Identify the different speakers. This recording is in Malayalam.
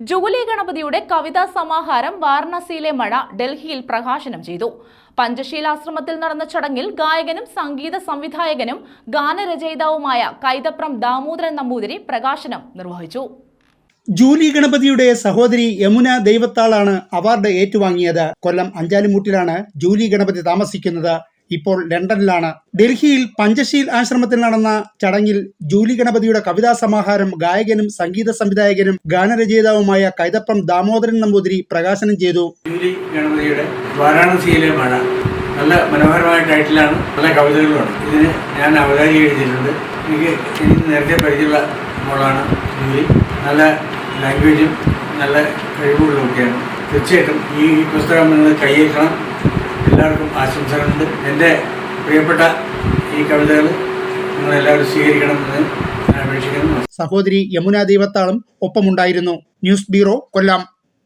Speaker 1: ജൂലി ഗണപതിയുടെ കവിതാ സമാഹാരം വാരണാസിയിലെ മഴ ഡൽഹിയിൽ പ്രകാശനം ചെയ്തു. പഞ്ചശീലാശ്രമത്തിൽ നടന്ന ചടങ്ങിൽ ഗായകനും സംഗീത സംവിധായകനും ഗാനരചയിതാവുമായ കൈതപ്രം ദാമോദരൻ നമ്പൂതിരി പ്രകാശനം നിർവഹിച്ചു.
Speaker 2: ജൂലി ഗണപതിയുടെ സഹോദരി യമുന ദൈവത്താളാണ് അവാർഡ് ഏറ്റുവാങ്ങിയത്. കൊല്ലം അഞ്ചാലിമൂട്ടിലാണ് ജൂലി ഗണപതി താമസിക്കുന്നത്. ഇപ്പോൾ ലണ്ടനിലാണ്. ഡൽഹിയിൽ പഞ്ചശീൽ ആശ്രമത്തിൽ നടന്ന ചടങ്ങിൽ ജൂലി ഗണപതിയുടെ കവിതാ സമാഹാരം ഗായകനും സംഗീത സംവിധായകനും ഗാനരചയിതാവുമായ കൈതപ്പം ദാമോദരൻ നമ്പൂതിരി പ്രകാശനം ചെയ്തു.
Speaker 3: ജൂലി ഗണപതിയുടെ വാരാണസിയിലെ മഴ നല്ല മനോഹരമായ ടൈറ്റിലാണ് നല്ല കവിതകളുമാണ്. ഇതിന് ഞാൻ അവതാരി എഴുതിയിട്ടുണ്ട്. എനിക്ക് എനിക്ക് നേരത്തെ പരിചയമുള്ള മോളാണ് ജൂലി. നല്ല ലാംഗ്വേജും നല്ല കഴിവുകളുമൊക്കെയാണ് തീർച്ചയായിട്ടും ഈ പുസ്തകം നിങ്ങൾ കൈയേറ്റണം എല്ലാവർക്കും ആശംസകളുണ്ട്. എന്റെ പ്രിയപ്പെട്ട ഈ കവിതകൾ നിങ്ങളെല്ലാവരും സ്വീകരിക്കണമെന്ന് ഞാൻ അപേക്ഷിക്കുന്നു.
Speaker 2: സഹോദരി യമുന ദൈവത്താളും ഒപ്പമുണ്ടായിരുന്നു. News bureau Kollam.